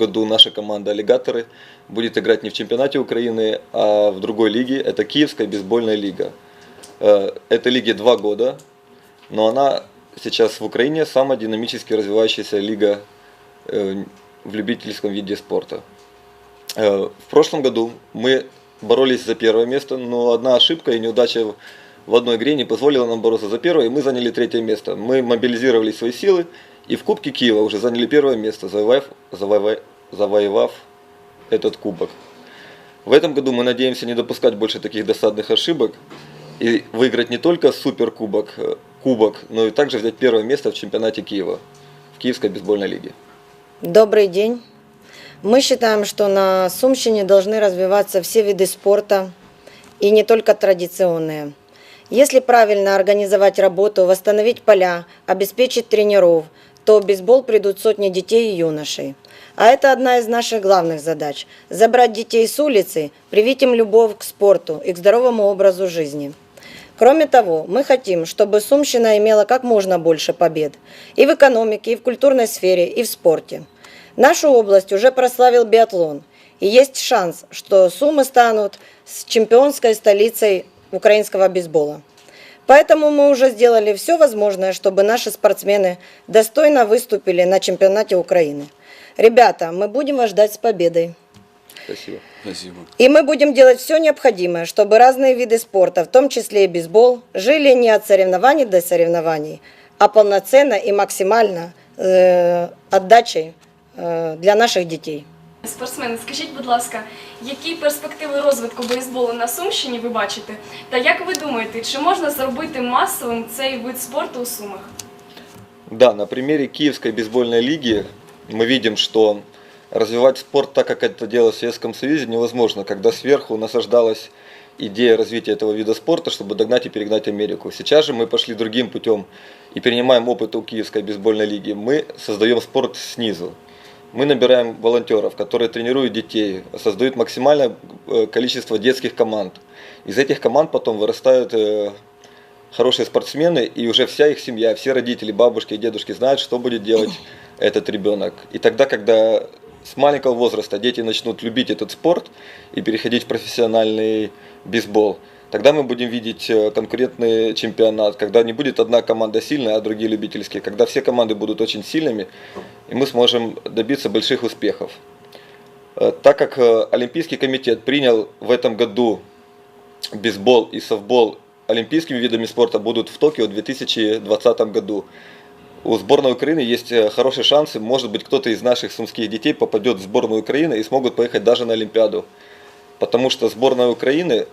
году наша команда «Аллигаторы» будет играть не в чемпионате Украины, а в другой лиге. Это Киевская бейсбольная лига. Э, Этой лиге два года, но она сейчас в Украине самая динамически развивающаяся лига э, в любительском виде спорта. Э, В прошлом году мы боролись за первое место, но одна ошибка и неудача в одной игре не позволила нам бороться за первое, и мы заняли третье место. Мы мобилизировали свои силы и в Кубке Киева уже заняли первое место, завоевав, завоевав, завоевав этот кубок. В этом году мы надеемся не допускать больше таких досадных ошибок и выиграть не только суперкубок, э, кубок, но и также взять первое место в чемпионате Киева, в Киевской бейсбольной лиге. Добрый день. Мы считаем, что на Сумщине должны развиваться все виды спорта, и не только традиционные. Если правильно организовать работу, восстановить поля, обеспечить тренеров, то в бейсбол придут сотни детей и юношей. А это одна из наших главных задач – забрать детей с улицы, привить им любовь к спорту и к здоровому образу жизни. Кроме того, мы хотим, чтобы Сумщина имела как можно больше побед и в экономике, и в культурной сфере, и в спорте. Нашу область уже прославил биатлон, и есть шанс, что Сумы станут чемпионской столицей украинского бейсбола. Поэтому мы уже сделали все возможное, чтобы наши спортсмены достойно выступили на чемпионате Украины. Ребята, мы будем вас ждать с победой. Спасибо. Спасибо. И мы будем делать все необходимое, чтобы разные виды спорта, в том числе и бейсбол, жили не от соревнований до соревнований, а полноценно и максимально э, отдачей э, для наших детей. Спортсмени, скажіть, будь ласка, які перспективи розвитку бейсболу на Сумщині ви бачите? Та як ви думаєте, чи можна зробити масовим цей вид спорту у Сумах? Да, на примере Киевской бейсбольной лиги мы видим, что развивать спорт так, как это делалось в Советском Союзе, невозможно, когда сверху насаждалась идея развития этого вида спорта, чтобы догнать и перегнать Америку. Сейчас же мы пошли другим путем и перенимаем опыт у Киевской бейсбольной лиги. Мы создаем спорт снизу. Мы набираем волонтеров, которые тренируют детей, создают максимальное э, количество детских команд. Из этих команд потом вырастают э, хорошие спортсмены, и уже вся их семья, все родители, бабушки и дедушки знают, что будет делать этот ребенок. И тогда, когда с маленького возраста дети начнут любить этот спорт и переходить в профессиональный бейсбол, тогда мы будем видеть э, конкурентный чемпионат, когда не будет одна команда сильная, а другие любительские, когда все команды будут очень сильными, и мы сможем добиться больших успехов. Э, Так как э, Олимпийский комитет принял в этом году бейсбол и софтбол олимпийскими видами спорта будут в Токио в 2020 году. У сборной Украины есть э, хорошие шансы, может быть кто-то из наших сумских детей попадет в сборную Украины и смогут поехать даже на Олимпиаду. Потому что сборная Украины,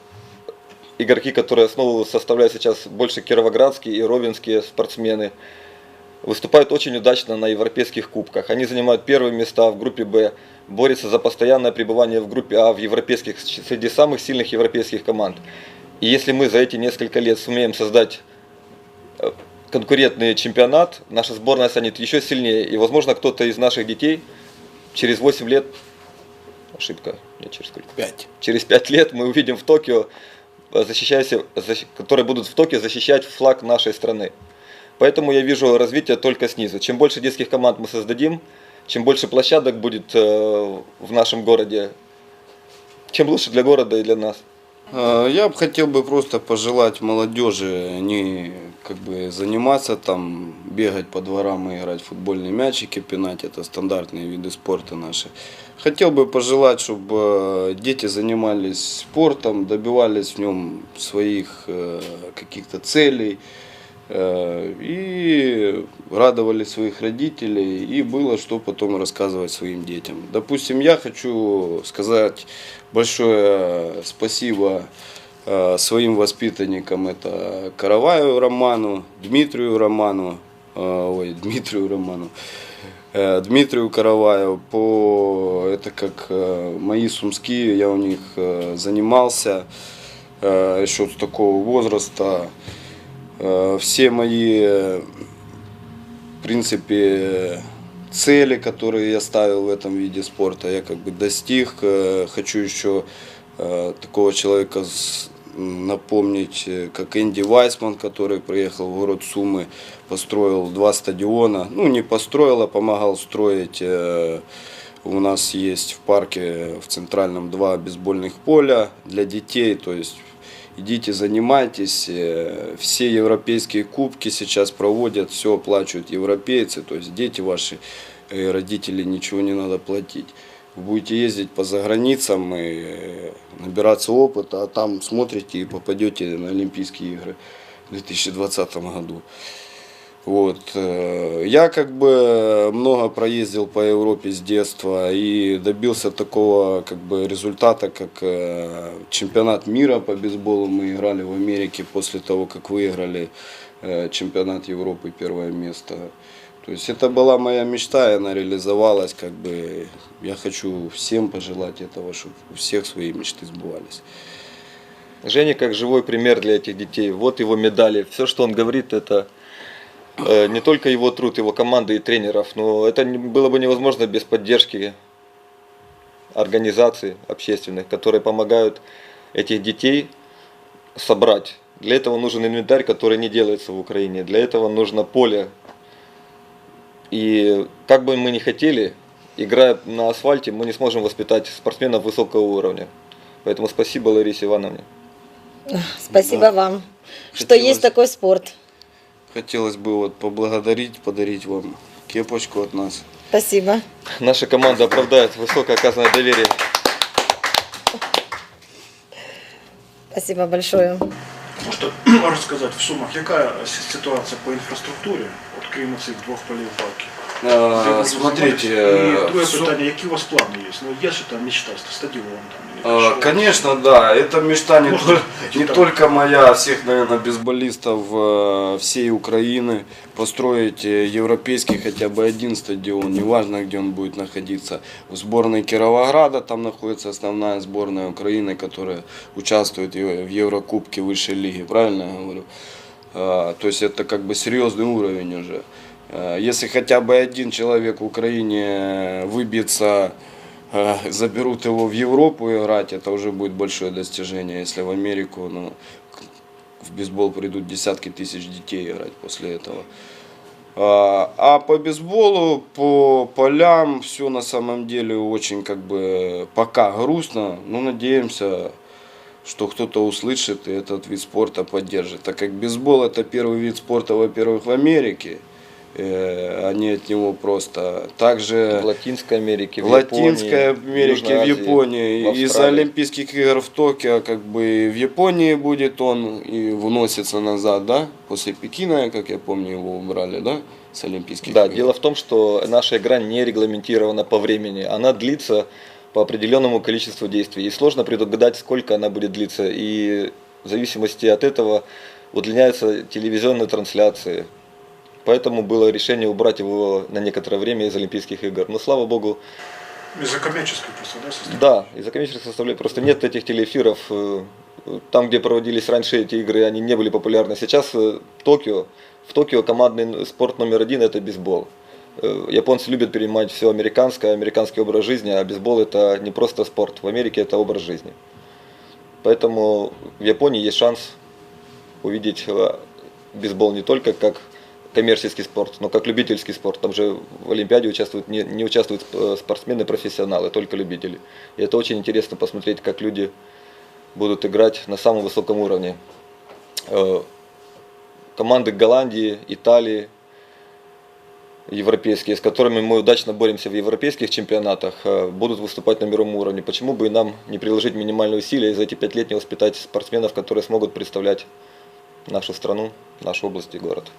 игроки, которые основу составляют сейчас больше кировоградские и ровенские спортсмены, выступают очень удачно на европейских кубках. Они занимают первые места в группе Б, борются за постоянное пребывание в группе А в европейских, среди самых сильных европейских команд. И если мы за эти несколько лет сумеем создать э, конкурентный чемпионат, наша сборная станет еще сильнее. И, возможно, кто-то из наших детей через 8 лет, ошибка, нет, через сколько? Пять. Через 5 лет мы увидим в Токио, э, защищающие, защ- которые будут в Токио защищать флаг нашей страны. Поэтому я вижу развитие только снизу. Чем больше детских команд мы создадим, чем больше площадок будет э, в нашем городе, чем лучше для города и для нас. А, Я бы хотел бы просто пожелать молодежи не как бы заниматься там, бегать по дворам и играть в футбольные мячики, пинать. Это стандартные виды спорта наши. Хотел бы пожелать, чтобы э, дети занимались спортом, добивались в нем своих э, каких-то целей э, и радовали своих родителей, и было что потом рассказывать своим детям. Допустим, я хочу сказать большое спасибо своим воспитанникам. Это Караваеву Роману, Дмитрию Роману, э, ой, Дмитрию Роману, э, Дмитрию Караваеву. По, это как э, мои сумские, я у них э, занимался э, еще с такого возраста. Э, Все мои, э, в принципе, цели, которые я ставил в этом виде спорта, я как бы достиг. Э, Хочу еще э, такого человека напомнить, э, как Энди Вайсман, который приехал в город Сумы, построил два стадиона. Ну, не построил, а помогал строить э, У нас есть в парке в центральном два бейсбольных поля для детей, то есть идите занимайтесь. Э, Все европейские кубки сейчас проводят, все оплачивают европейцы, то есть дети ваши, родители ничего не надо платить. Вы будете ездить по заграницам и э, набираться опыта, а там смотрите и попадете на Олимпийские игры в 2020 году. Вот. э, Я как бы много проездил по Европе с детства и добился такого как бы результата, как э, чемпионат мира по бейсболу. Мы играли в Америке после того, как выиграли чемпионат Европы первое место. То есть это была моя мечта, и она реализовалась. Как бы я хочу всем пожелать этого, чтобы у всех свои мечты сбывались. Женя как живой пример для этих детей. Вот его медали. Все, что он говорит, это э, не только его труд, его команды и тренеров, но это было бы невозможно без поддержки организаций общественных, которые помогают этих детей собрать. Для этого нужен инвентарь, который не делается в Украине. Для этого нужно поле. И как бы мы ни хотели, играя на асфальте, мы не сможем воспитать спортсменов высокого уровня. Поэтому спасибо Ларисе Ивановне. Спасибо Да. вам, что Хотелось- есть такой спорт. Хотелось бы вот поблагодарить, подарить вам кепочку от нас. Спасибо. Наша команда оправдает высокое оказанное доверие. Спасибо большое. Можете розказати в Сумах, яка с- ситуація по інфраструктурі, от крім цих двох полів парків? Де ви Э, Смотрите, займаєтесь? э, і друге Су- питання, які у вас плани є? Ну є ж там мечта, стадіон там. или А, що? Конечно, да. Это мечта не, Можно не там- только моя, а всех, наверное, бейсболистов э, всей Украины. Построить э, европейский хотя бы один стадион, неважно, где он будет находиться. В сборной Кировограда, там находится основная сборная Украины, которая участвует в в Еврокубке высшей лиги, правильно я говорю? А, То есть это как бы серьезный уровень уже. А, Если хотя бы один человек в Украине выбьется э, заберут его в Европу играть, это уже будет большое достижение. Если в Америку, ну, в бейсбол придут десятки тысяч детей играть после этого. А, а по бейсболу, по полям, все на самом деле очень как бы пока грустно, но надеемся, что кто-то услышит и этот вид спорта поддержит. Так как бейсбол это первый вид спорта, во-первых, в Америке, э, они от него просто. Также В Латинской Америке, в в Латинской Японии, Америке, в Японии. Австралии. Олимпийских игр в Токио, как бы в Японии будет он и выносится назад, да? После Пекина, как я помню, его убрали, да? С Олимпийских Да, игр. дело в том, что наша игра не регламентирована по времени. Она длится по определенному количеству действий. И сложно предугадать, сколько она будет длиться. И в зависимости от этого удлиняются телевизионные трансляции. Поэтому было решение убрать его на некоторое время из Олимпийских игр. Но слава богу, Із-за комерційської просто, да, составляющей? да, из-за коммерческих составляющих просто нет этих телеэфиров. э, Там, где проводились раньше эти игры, они не были популярны. Сейчас э, Токио, в Токио командный спорт номер один это бейсбол. Э, Японцы любят перенимать все американское, американский образ жизни, а бейсбол это не просто спорт. В Америке это образ жизни. Поэтому в Японии есть шанс увидеть э, бейсбол не только как коммерческий спорт, но как любительский спорт. Там же в Олимпиаде участвуют не, не участвуют э, спортсмены-профессионалы, только любители. И это очень интересно посмотреть, как люди будут играть на самом высоком уровне. Команды Голландии, Италии, европейские, с которыми мы удачно боремся в европейских чемпионатах, э, будут выступать на мировом уровне. Почему бы и нам не приложить минимальные усилия и за эти пять лет не воспитать спортсменов, которые смогут представлять нашу страну, нашу область и город.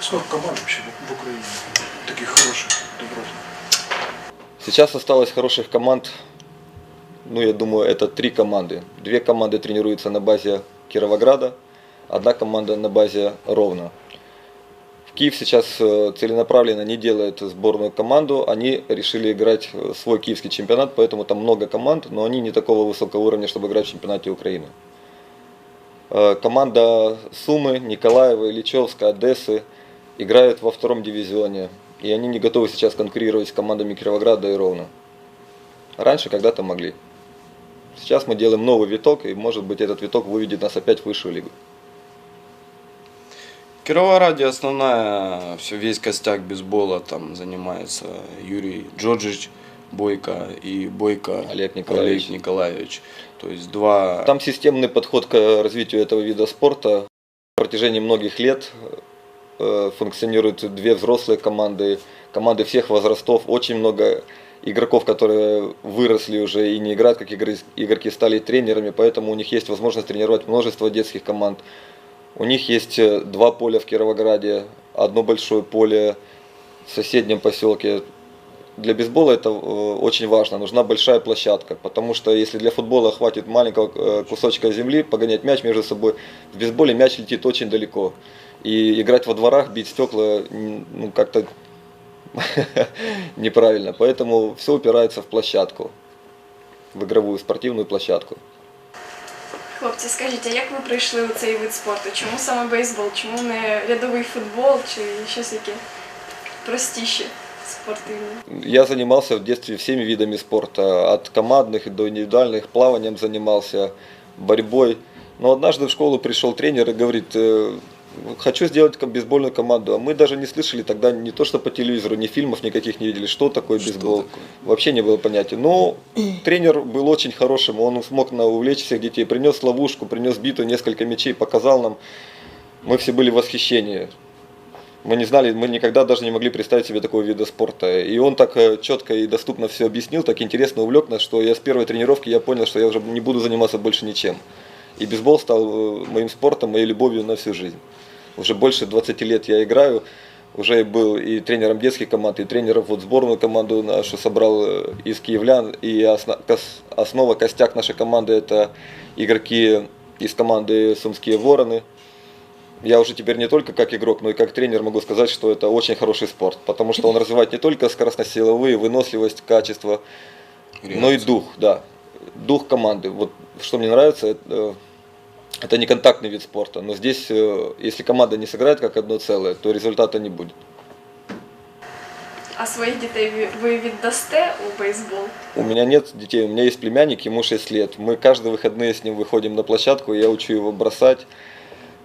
Сколько команд вообще в, Україні? Таких хороших, добротних. Сейчас осталось хороших команд, ну я думаю, это три команды. Две команды тренируются на базе Кировограда, одна команда на базе Ровно. Киев сейчас э, целенаправленно не делает сборную команду, они решили играть э, свой киевский чемпионат, поэтому там много команд, но они не такого высокого уровня, чтобы играть в чемпионате Украины. Э, Команда Сумы, Николаева, Ильичевска, Одессы играют во втором дивизионе. И они не готовы сейчас конкурировать с командами Кировограда и Ровно. Раньше когда-то могли. Сейчас мы делаем новый виток, и может быть этот виток выведет нас опять в высшую лигу. Кировограде основная, все, весь костяк бейсбола там занимается Юрий Джорджич, Бойко и Бойко Олег Николаевич. Олег Николаевич. То есть два Там системный подход к развитию этого вида спорта. На протяжении многих лет э, функционируют две взрослые команды, команды всех возрастов. Очень много игроков, которые выросли уже и не играют как игроки, стали тренерами, поэтому у них есть возможность тренировать множество детских команд. У них есть э, два поля в Кировограде, одно большое поле в соседнем поселке. Для бейсбола это э, очень важно, нужна большая площадка, потому что если для футбола хватит маленького э, кусочка земли, погонять мяч между собой, в бейсболе мяч летит очень далеко. И играть во дворах, бить стекла, ну как-то неправильно. Поэтому все упирается в площадку, в игровую спортивную площадку. Хлопці, скажіть, а як ви прийшли у цей вид спорту? Чому саме бейсбол? Чому не рядовий футбол чи щось яке простіше спортивне? Я занимался в детстве всеми видами спорта, от командных до индивидуальных, плаванием занимался, борьбой. Но однажды в школу пришел тренер и говорит, «Э, хочу сделать ко- бейсбольную команду. А мы даже не слышали тогда не то, что по телевизору, ни фильмов никаких не видели, что такое Что бейсбол. такое? Вообще не было понятия. Но тренер был очень хорошим, он смог увлечь всех детей, принес ловушку, принес биту, несколько мячей, показал нам. Мы все были в восхищении. Мы не знали, мы никогда даже не могли представить себе такого вида спорта. И он так э, четко и доступно все объяснил, так интересно увлек нас, что я с первой тренировки я понял, что я уже не буду заниматься больше ничем. И бейсбол стал э, моим спортом, моей любовью на всю жизнь. Уже больше 20 лет я играю, уже был и тренером детских команд, и тренером вот сборную команду нашу собрал э, из киевлян. И основа, костяк нашей команды это игроки из команды Сумские Вороны. Я уже теперь не только как игрок, но и как тренер могу сказать, что это очень хороший спорт, потому что он развивает не только скоростно-силовые, выносливость, качество, но и дух, да. Дух команды. Вот что мне нравится, это, это не контактный вид спорта, но здесь, э, если команда не сыграет как одно целое, то результата не будет. А своїх дітей ви- ви віддасте у бейсбол? У меня нет детей, у меня есть племянник, ему 6 лет. Мы каждые выходные с ним выходим на площадку, я учу его бросать.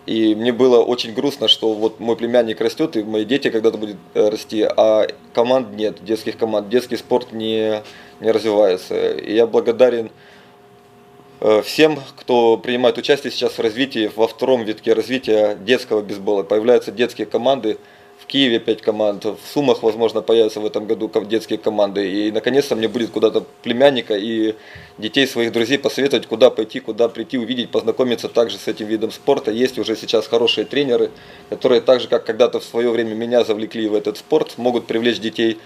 И мне было очень грустно, что вот мой племянник растет, и мои дети когда-то будут э, расти, а команд нет, детских команд, детский спорт не, не развивается. И я благодарен э, всем, кто принимает участие сейчас в развитии, во втором витке развития детского бейсбола. Появляются детские команды, в Киеве 5 команд, в Сумах, возможно, появятся в этом году детские команды. И, наконец-то, мне будет куда-то племянника и детей своих друзей посоветовать, куда пойти, куда прийти, увидеть, познакомиться также с этим видом спорта. Есть уже сейчас хорошие тренеры, которые так же, как когда-то в свое время меня завлекли в этот спорт, могут привлечь детей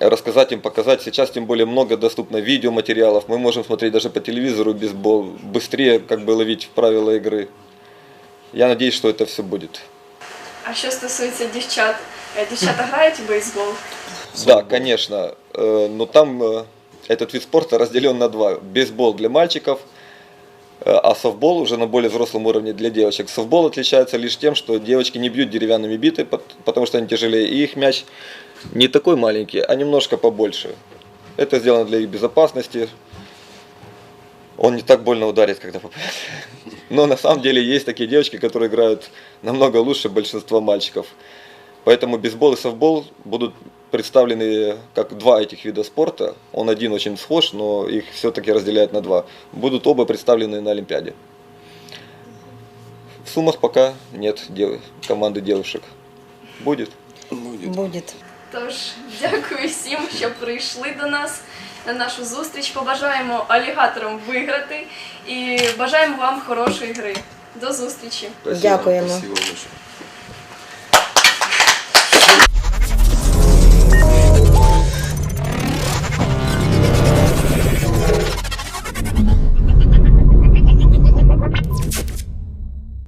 рассказать им, показать. Сейчас тем более много доступно видеоматериалов. Мы можем смотреть даже по телевизору бейсбол, быстрее как бы ловить правила игры. Я надеюсь, что это все будет. А що стосується дівчат, е, дівчата грають у бейсбол? Да, конечно. Э, Но там э, этот вид спорта разделен на два. Бейсбол для мальчиков, э, а софтбол уже на более взрослом уровне для девочек. Софтбол отличается лишь тем, что девочки не бьют деревянными биты, пот- потому что они тяжелее, и их мяч не такой маленький, а немножко побольше. Это сделано для их безопасности. Он не так больно ударит, когда попадет. Но на самом деле есть такие девочки, которые играют намного лучше большинства мальчиков. Поэтому бейсбол и софтбол будут представлены как два этих вида спорта. Он один очень схож, но их все-таки разделяют на два. Будут оба представлены на Олимпиаде. В Сумах пока нет команды девушек. Будет. Будет. Будет. Тож дякую всім, що прийшли до нас на нашу зустріч. Побажаємо алігаторам виграти і бажаємо вам хорошої гри. До зустрічі! Дякуємо.